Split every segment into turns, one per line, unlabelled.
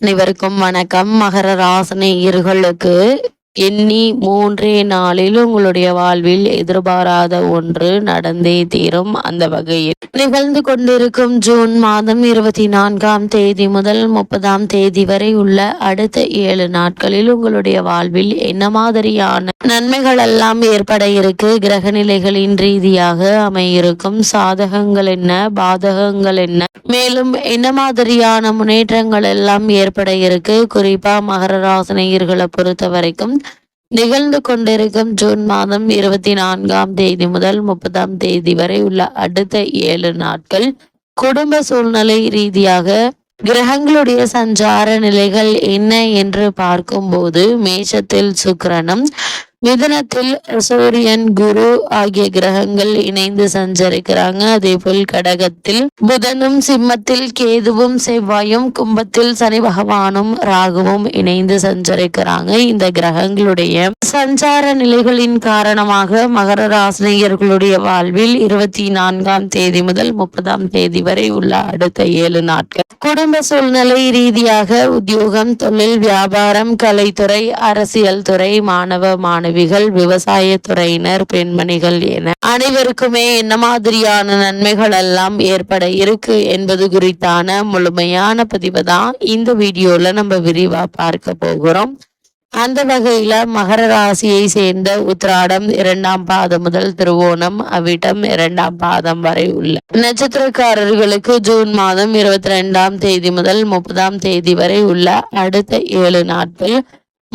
அனைவருக்கும் வணக்கம். மகர ராசனை ஈர்களுக்கு எண்ணி மூன்றே நாளில் உங்களுடைய வாழ்வில் எதிர்பாராத ஒன்று நடந்தே தீரும் அந்த வகையில். நிகழ்ந்து கொண்டிருக்கும் ஜூன் மாதம் இருபத்தி நான்காம் தேதி முதல் முப்பதாம் தேதி வரை உள்ள அடுத்த ஏழு நாட்களில் உங்களுடைய வாழ்வில் என்ன மாதிரியான நன்மைகள் எல்லாம் ஏற்பட இருக்கு? கிரக நிலைகளின் ரீதியாக அமையிருக்கும் சாதகங்கள் என்ன? பாதகங்கள் என்ன? மேலும் என்ன மாதிரியான முன்னேற்றங்கள் எல்லாம் ஏற்பட இருக்கு? குறிப்பா மகர ராசனையர்களை பொறுத்த வரைக்கும் நிகழ்ந்து கொண்டிருக்கும் ஜூன் மாதம் இருபத்தி நான்காம் தேதி முதல் முப்பதாம் தேதி வரை உள்ள அடுத்த ஏழு நாட்கள் குடும்ப சூழ்நிலை ரீதியாக கிரகங்களுடைய சஞ்சார நிலைகள் என்ன என்று பார்க்கும்போது மேஷத்தில் சுக்கிரனும் மிதனத்தில் சூரியன் குரு ஆகிய கிரகங்கள் இணைந்து சஞ்சரிக்கிறாங்க. அதே போல் கடகத்தில் புதனும் சிம்மத்தில் கேதுவும் செவ்வாயும் கும்பத்தில் சனி பகவானும் ராகுவும் இணைந்து சஞ்சரிக்கிறாங்க. இந்த கிரகங்களுடைய சஞ்சார நிலைகளின் காரணமாக மகர ராசினியர்களுடைய வாழ்வில் இருபத்தி நான்காம் தேதி முதல் முப்பதாம் தேதி வரை உள்ள அடுத்த ஏழு நாட்கள். குடும்ப சூழ்நிலை ரீதியாக உத்தியோகம் தொழில் வியாபாரம் கலைத்துறை அரசியல் துறை மாணவ மாணவிகள் விவசாய துறையினர் பெண்மணிகள் என அனைவருக்குமே என்ன மாதிரியான நன்மைகள் எல்லாம் ஏற்பட இருக்கு என்பது குறித்தான முழுமையான பதிவு தான் இந்த வீடியோல நம்ம விரிவா பார்க்க போகிறோம். அந்த வகையில மகர ராசியை சேர்ந்த உத்திராடம் இரண்டாம் பாதம் முதல் திருவோணம் அவிட்டம் இரண்டாம் பாதம் வரை உள்ள நட்சத்திரக்காரர்களுக்கு ஜூன் மாதம் இருபத்தி ரெண்டாம் தேதி முதல் முப்பதாம் தேதி வரை உள்ள அடுத்த ஏழு நாட்கள்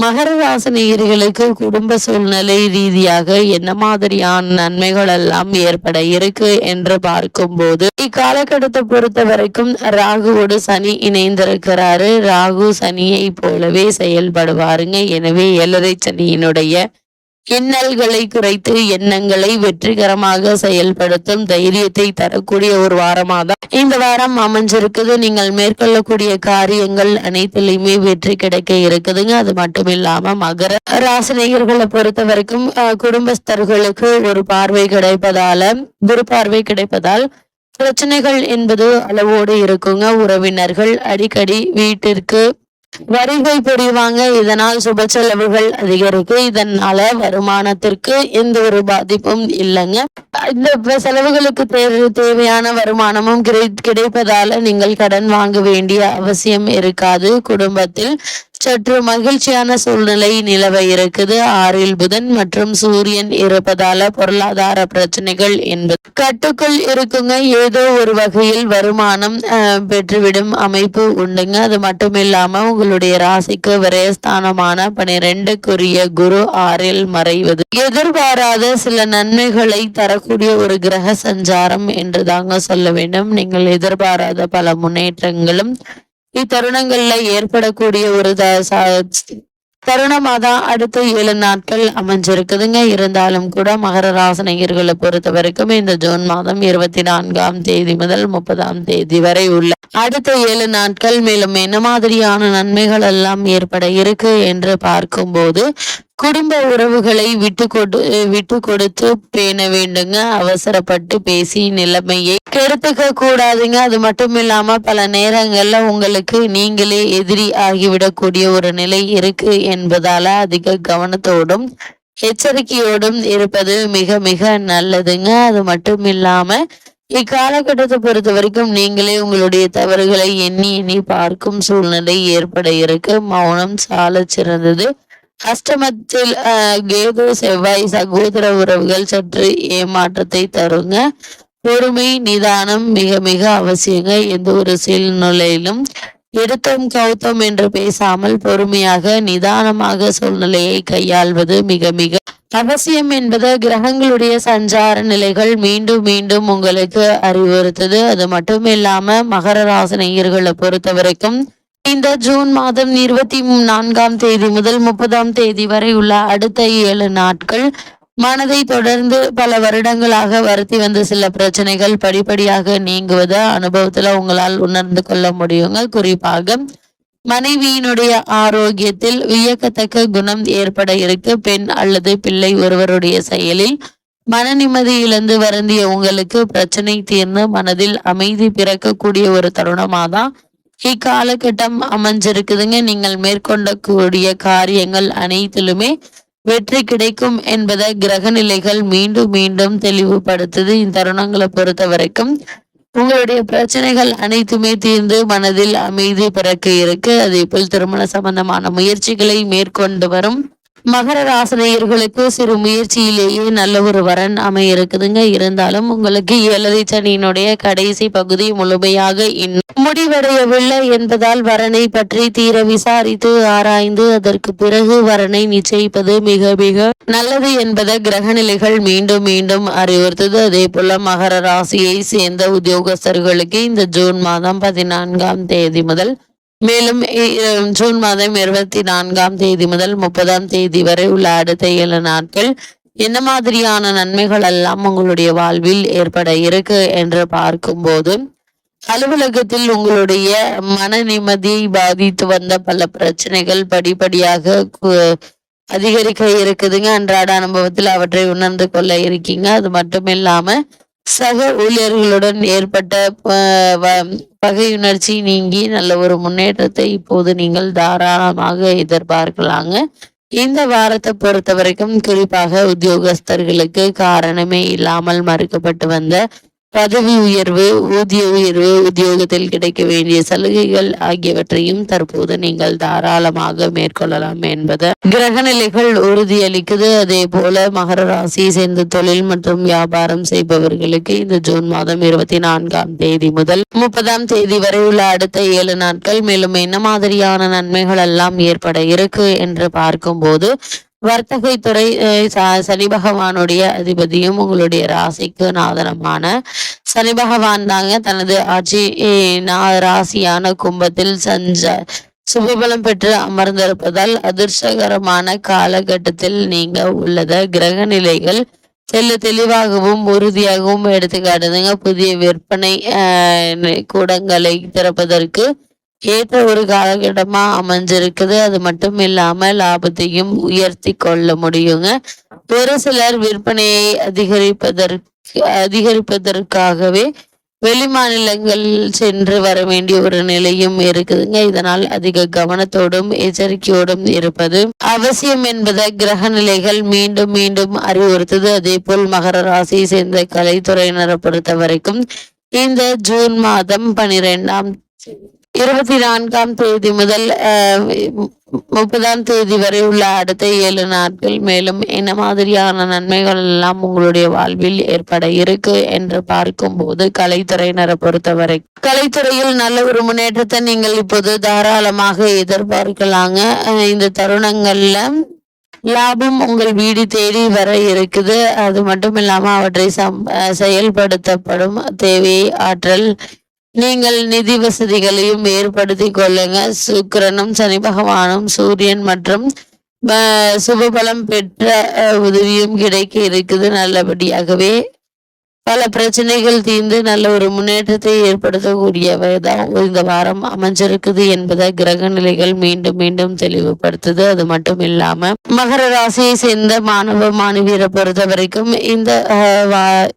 மகர ராசினியர்களுக்கு குடும்ப சூழ்நிலை ரீதியாக என்ன மாதிரியான நன்மைகள் எல்லாம் ஏற்பட இருக்கு என்று பார்க்கும்போது இக்காலகட்டத்தை பொறுத்த வரைக்கும் ராகுவோடு சனி இணைந்திருக்கிறாரு. ராகு சனியை போலவே செயல்படுவாருங்க. எனவே எல்லரை சனியினுடைய இன்னல்களை குறைத்து எண்ணங்களை வெற்றிகரமாக செயல்படுத்தும் தைரியத்தை தரக்கூடிய ஒரு வாரமாக தான் இந்த வாரம் அமைஞ்சிருக்குது. நீங்கள் மேற்கொள்ளக்கூடிய காரியங்கள் அனைத்திலையுமே வெற்றி கிடைக்க இருக்குதுங்க. அது மட்டும் இல்லாம மகர ராசினியர்களை பொறுத்த வரைக்கும் அஹ், குடும்பஸ்தர்களுக்கு ஒரு பார்வை கிடைப்பதால குரு பார்வை கிடைப்பதால் பிரச்சனைகள் என்பது அளவோடு இருக்குங்க. உறவினர்கள் அடிக்கடி வீட்டிற்கு வருகை புரிவாங்க. இதனால் சுப செலவுகள் அதிகரிக்கும் இதனால வருமானத்திற்கு எந்த ஒரு பாதிப்பும் இல்லைங்க. இந்த செலவுகளுக்கு தேவையான வருமானமும் கிடை கிடைப்பதால நீங்கள் கடன் வாங்க வேண்டிய அவசியம் இருக்காது. குடும்பத்தில் சற்று மகிழ்ச்சியான சூழ்நிலை நிலவ இருக்குது. ஆறில் புதன் மற்றும் சூரியன் இருப்பதால பொருளாதார பிரச்சனைகள் என்பது கட்டுக்குள் இருக்குங்க. ஏதோ ஒரு வகையில் வருமானம் பெற்றுவிடும் அமைப்பு உண்டுங்க. அது மட்டும் இல்லாம உங்களுடைய ராசிக்கு விரயஸ்தானமான பனிரெண்டுக்குரிய குரு ஆறில் மறைவது. எதிர்பாராத சில நன்மைகளை தரக்கூடிய ஒரு கிரக சஞ்சாரம் என்று தாங்க சொல்ல வேண்டும். நீங்கள் எதிர்பாராத பல முன்னேற்றங்களும் இத்தருணங்கள்ல ஏற்படக்கூடிய ஒரு த- தருணமா தான் அடுத்த ஏழு நாட்கள் அமைஞ்சிருக்குதுங்க. இருந்தாலும் கூட மகர ராசனையர்களை பொறுத்த வரைக்கும் இந்த ஜூன் மாதம் இருபத்தி நான்காம் தேதி முதல் முப்பதாம் தேதி வரை உள்ள அடுத்த ஏழு நாட்கள் மேலும் என்ன மாதிரியான நன்மைகள் எல்லாம் ஏற்பட இருக்கு என்று பார்க்கும்போது குடும்ப உறவுகளை விட்டு கொடு விட்டு கொடுத்து பேண வேண்டுங்க. அவசரப்பட்டு பேசி நிலைமையை கெடுத்துக்க கூடாதுங்க. அது மட்டும் இல்லாம பல நேரங்கள்ல உங்களுக்கு நீங்களே எதிரி ஆகிவிடக்கூடிய ஒரு நிலை இருக்கு என்பதால அதிக கவனத்தோடும் எச்சரிக்கையோடும் இருப்பது மிக மிக நல்லதுங்க. அது மட்டும் இல்லாம இக்காலகட்டத்தை பொறுத்த வரைக்கும் நீங்களே உங்களுடைய தவறுகளை எண்ணி எண்ணி பார்க்கும் சூழ்நிலை ஏற்பட இருக்கு. மௌனம் சால சிறந்தது. அஷ்டமத்தில் கேது செவ்வாய் சகோதர உறவுகள் சற்று ஏமாற்றத்தை தருங்க. பொறுமை நிதானம் மிக மிக அவசியங்க. எந்த ஒரு சூழ்நிலையிலும் எடுத்தோம் கௌத்தம் என்று பேசாமல் பொறுமையாக நிதானமாக சூழ்நிலையை கையாள்வது மிக மிக அவசியம் என்பது கிரகங்களுடைய சஞ்சார நிலைகள் மீண்டும் மீண்டும் உங்களுக்கு அறிவுறுத்தது. அது மட்டும் இல்லாம மகர ராசினியர்களை பொறுத்த வரைக்கும் இந்த ஜூன் மாதம் இருபத்தி நான்காம் தேதி முதல் முப்பதாம் தேதி வரை உள்ள அடுத்த ஏழு நாட்கள் மனதை தொடர்ந்து பல வருடங்களாக வருத்தி வந்த சில பிரச்சனைகள் படிப்படியாக நீங்குவதை அனுபவத்துல உங்களால் உணர்ந்து கொள்ள முடியுங்க குறிப்பாக மனைவியினுடைய ஆரோக்கியத்தில் வியக்கத்தக்க குணம் ஏற்பட இருக்கு. பெண் அல்லது பிள்ளை ஒருவருடைய செயலில் மன நிம்மதி இழந்து வருந்திய உங்களுக்கு பிரச்சனை தீர்ந்து மனதில் அமைதி பிறக்கக்கூடிய ஒரு தருணமாதான் இக்காலகட்டம் அமைஞ்சிருக்குதுங்க. நீங்கள் மேற்கொள்ளக்கூடிய காரியங்கள் அனைத்திலுமே வெற்றி கிடைக்கும் என்பதை கிரக நிலைகள் மீண்டும் மீண்டும் தெளிவுபடுத்துது. இந்த தருணங்களை பொறுத்த வரைக்கும் உங்களுடைய பிரச்சனைகள் அனைத்துமே தீர்ந்து மனதில் அமைதி பிறக்க இருக்கு. அதே போல் திருமண சம்பந்தமான முயற்சிகளை மேற்கொண்டு வரும் மகர ராசனையர்களுக்கு சிறு முயற்சியிலேயே நல்ல ஒரு வரன் அமைய இருக்குதுங்க இருந்தாலும் உங்களுக்கு ஏழரை சனியினுடைய கடைசி பகுதி முழுமையாக இன்னும் முடிவடையவில்லை என்பதால் வரனை பற்றி தீர விசாரித்து ஆராய்ந்து அதற்கு பிறகு வரனை நிச்சயிப்பது மிக மிக நல்லது என்பதை கிரகநிலைகள் மீண்டும் மீண்டும் அறிவுறுத்தது. அதே போல மகர ராசியை சேர்ந்த உத்தியோகஸ்தர்களுக்கு இந்த ஜூன் மாதம் பதினான்காம் தேதி முதல் மேலும் ஜூன் மாதம் இருபத்தி நான்காம் தேதி முதல் முப்பதாம் தேதி வரை உள்ள அடுத்த ஏழு நாட்கள் என்ன மாதிரியான நன்மைகள் எல்லாம் உங்களுடைய வாழ்வில் ஏற்பட இருக்கு என்று பார்க்கும்போது அலுவலகத்தில் உங்களுடைய மன நிம்மதியை பாதித்து வந்த பல பிரச்சனைகள் படிப்படியாக அதிகரிக்க இருக்குதுங்க. அன்றாட அனுபவத்தில் அவற்றை உணர்ந்து கொள்ள இருக்கீங்க. அது மட்டும் இல்லாம சக ஊழியர்களுடன் ஏற்பட்ட வ- பகையுணர்ச்சி நீங்கி நல்ல ஒரு முன்னேற்றத்தை இப்போது நீங்கள் தாராளமாக எதிர்பார்க்கலாங்க. இந்த வாரத்தை பொறுத்த வரைக்கும் குறிப்பாக உத்தியோகஸ்தர்களுக்கு காரணமே இல்லாமல் மறுக்கப்பட்டு வந்த பதவி உயர்வு ஊதிய உயர்வு உத்தியோகத்தில் கிடைக்க வேண்டிய சலுகைகள் ஆகியவற்றையும் தற்போது நீங்கள் தாராளமாக மேற்கொள்ளலாம் என்பது கிரகநிலைகள் உறுதியளிக்குது. அதே போல மகர ராசியை சேர்ந்த தொழில் மற்றும் வியாபாரம் செய்பவர்களுக்கு இந்த ஜூன் மாதம் இருபத்தி நான்காம் தேதி முதல் முப்பதாம் தேதி வரை உள்ள அடுத்த ஏழு நாட்கள் மேலும் என்ன மாதிரியான நன்மைகள் எல்லாம் ஏற்பட இருக்கு என்று பார்க்கும்போது வர்த்தகை துறை ச- சனி பகவானுடைய அதிபதியும் உங்களுடைய ராசிக்கு நாதனமான சனி பகவான் தாங்க தனது ஆட்சி ராசியான கும்பத்தில் சஞ்ச சுபபலம் பெற்று அமர்ந்திருப்பதால் அதிர்ஷ்டகரமான காலகட்டத்தில் நீங்க உள்ளத கிரக நிலைகள் தெல்ல தெளிவாகவும் உறுதியாகவும் எடுத்துக்காட்டுதுங்க. புதிய விற்பனை கூடங்களை திறப்பதற்கு ஏற்ற ஒரு காலகட்டமா அமைஞ்சிருக்குது. அது மட்டும் இல்லாம லாபத்தையும் உயர்த்தி கொள்ள முடியுங்க. ஒரு சிலர் விற்பனையை அதிகரிப்பதற்கு அதிகரிப்பதற்காகவே வெளிமாநிலங்கள் சென்று வர வேண்டிய ஒரு நிலையும் இருக்குதுங்க. இதனால் அதிக கவனத்தோடும் எச்சரிக்கையோடும் இருப்பது அவசியம் என்பதை கிரக நிலைகள் மீண்டும் மீண்டும் அறிவுறுத்துது. அதே போல் மகர ராசியை சேர்ந்த கலைத்துறையினரை பொறுத்த வரைக்கும் இந்த ஜூன் மாதம் பனிரெண்டாம் இருபத்தி நான்காம் தேதி முதல் அஹ், முப்பதாம் தேதி வரை உள்ள அடுத்த ஏழு நாட்கள் மேலும் என்ன மாதிரியான நன்மைகள் எல்லாம் உங்களுடைய வாழ்வில் ஏற்பட இருக்கு என்று பார்க்கும்போது கலைத்துறையினரை பொறுத்தவரை. கலைத்துறையில் நல்ல ஒரு முன்னேற்றத்தை நீங்கள் இப்போது தாராளமாக எதிர்பார்க்கலாங்க. இந்த தருணங்கள்ல லாபம் உங்கள் வீடு தேடி வர இருக்குது. அது மட்டும் இல்லாம அவற்றை சம் செயல்படுத்தப்படும் தேவை ஆற்றல் நீங்கள் நிதி வசதிகளையும் ஏற்படுத்தி கொள்ளுங்க. சுக்கிரனும் சனி பகவானும் சூரியன் மற்றும் சுபபலம் பெற்ற உதவியும் கிடைக்க இருக்குது நல்லபடியாகவே. பல பிரச்சனைகள் தீர்ந்து நல்ல ஒரு முன்னேற்றத்தை ஏற்படுத்தக்கூடியவைதான் இந்த வாரம் அமைஞ்சிருக்குது என்பதை கிரக நிலைகள் மீண்டும் மீண்டும் தெளிவுபடுத்துது. அது மட்டும் இல்லாம மகர ராசியை சேர்ந்த மாணவ மாணவியரை பொறுத்த வரைக்கும் இந்த வா-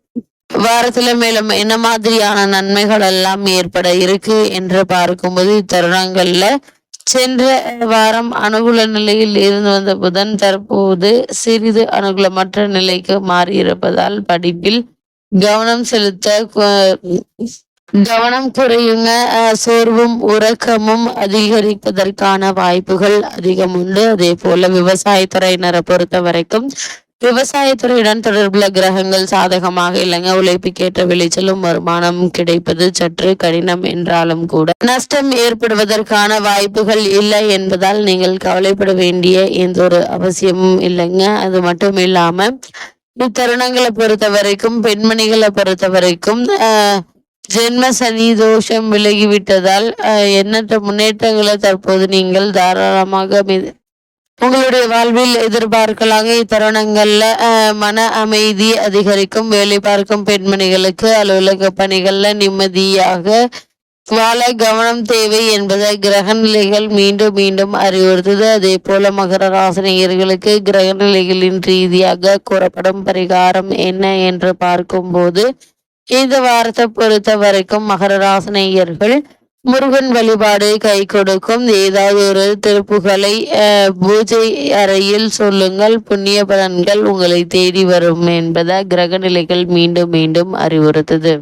வாரத்துல மேலும் என்ன மாதிரியான நன்மைகள் எல்லாம் ஏற்பட இருக்கு என்று பார்க்கும்போது இத்தருணங்கள்ல சென்ற வாரம் அனுகூல நிலையில் இருந்து வந்த புதன் தற்போது சிறிது அனுகூலமற்ற நிலைக்கு மாறி இருப்பதால் படிப்பில் கவனம் செலுத்த கவனம் குறையுங்க. அஹ், சோர்வும் உறக்கமும் அதிகரிப்பதற்கான வாய்ப்புகள் அதிகம் உண்டு. அதே போல விவசாயத்துறையினரை பொறுத்த வரைக்கும் விவசாயத்துறையுடன் தொடர்புள்ள கிரகங்கள் சாதகமாக இல்லைங்க. உழைப்புக்கேற்ற விளைச்சலும் வருமானம் கிடைப்பது சற்று கடினம் என்றாலும் கூட. நஷ்டம் ஏற்படுவதற்கான வாய்ப்புகள் இல்லை என்பதால் நீங்கள் கவலைப்பட வேண்டிய எந்த ஒரு அவசியமும் இல்லைங்க. அது மட்டும் இல்லாம இத்தருணங்களை பொறுத்த வரைக்கும் பெண்மணிகளை பொறுத்த வரைக்கும் ஜென்ம சனி தோஷம் விலகிவிட்டதால் எண்ணற்ற முன்னேற்றங்களை தற்போது நீங்கள் தாராளமாக மி- உங்களுடைய வாழ்வில் எதிர்பார்க்கலாக இத்தருணங்கள்ல மன அமைதி அதிகரிக்கும் வேலை பார்க்கும் பெண்மணிகளுக்கு அலுவலக பணிகள்ல நிம்மதியாக வாழ கவனம் தேவை என்பதை கிரக நிலைகள் மீண்டும் மீண்டும் அறிவுறுத்துது. அதே போல மகர ராசினியர்களுக்கு கிரக நிலைகளின் ரீதியாக கூறப்படும் பரிகாரம் என்ன என்று பார்க்கும்போது இந்த வாரத்தை பொறுத்த வரைக்கும் மகர ராசினியர்கள் முருகன் வழிபாடு கை கொடுக்கும். ஏதாவது ஒரு திருப்புகளை பூஜை அறையில் சொல்லுங்கள். புண்ணிய பலன்கள் உங்களை தேடி வரும் என்பதை கிரக நிலைகள் மீண்டும் மீண்டும் அறிவுறுத்தது.